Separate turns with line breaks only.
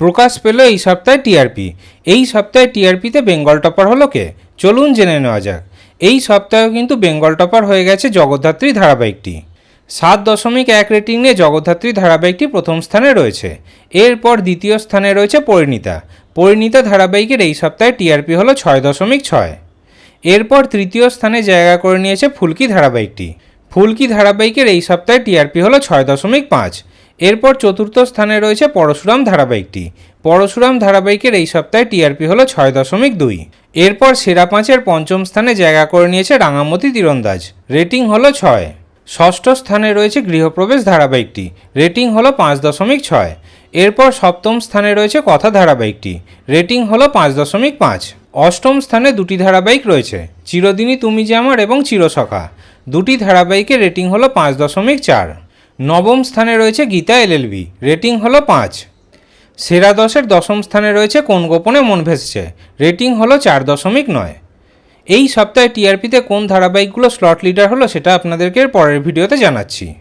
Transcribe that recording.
প্রকাশ পেল এই সপ্তাহে টিআরপি এই সপ্তাহে টিআরপিতে বেঙ্গল টপার হলো কে? চলুন জেনে নেওয়া যাক। এই সপ্তাহেও কিন্তু বেঙ্গল টপার হয়ে গেছে জগদ্ধাত্রী ধারাবাহিকটি। সাত দশমিক এক রেটিং নিয়ে জগদ্ধাত্রী ধারাবাহিকটি প্রথম স্থানে রয়েছে। এরপর দ্বিতীয় স্থানে রয়েছে পরিণীতা। পরিণীতা ধারাবাহিকের এই সপ্তাহে টিআরপি হলো ছয় দশমিক ছয়। এরপর তৃতীয় স্থানে জায়গা করে নিয়েছে ফুলকি ধারাবাহিকটি। ফুলকি ধারাবাহিকের এই সপ্তাহে টিআরপি হলো ছয় দশমিক পাঁচ। এরপর চতুর্থ স্থানে রয়েছে পরশুরাম ধারাবাহিকটি। পরশুরাম ধারাবাহিকের এই সপ্তাহে টিআরপি হলো ছয় দশমিক দুই। এরপর সেরা পাঁচের পঞ্চম স্থানে জায়গা করে নিয়েছে রাঙামতি তীরন্দাজ। রেটিং হলো ছয়। ষষ্ঠ স্থানে রয়েছে গৃহপ্রবেশ ধারাবাহিকটি। রেটিং হলো পাঁচ দশমিক ছয়। এরপর সপ্তম স্থানে রয়েছে কথা ধারাবাহিকটি। রেটিং হলো পাঁচ দশমিক পাঁচ। অষ্টম স্থানে দুটি ধারাবাহিক রয়েছে, চিরদিনই তুমি যে আমার এবং চিরসখা। দুটি ধারাবাহিকের রেটিং হলো পাঁচ দশমিক চার। নবম স্থানে রয়েছে গীতা এলএলবি রেটিং হলো পাঁচ। সেরা দশের দশম স্থানে রয়েছে কোন গোপনে মন ভেসেছে? রেটিং হলো চার দশমিক নয়। এই সপ্তাহে টিআরপিতে কোন ধারাবাহিকগুলো স্লট লিডার হলো সেটা আপনাদেরকে পরের ভিডিওতে জানাচ্ছি।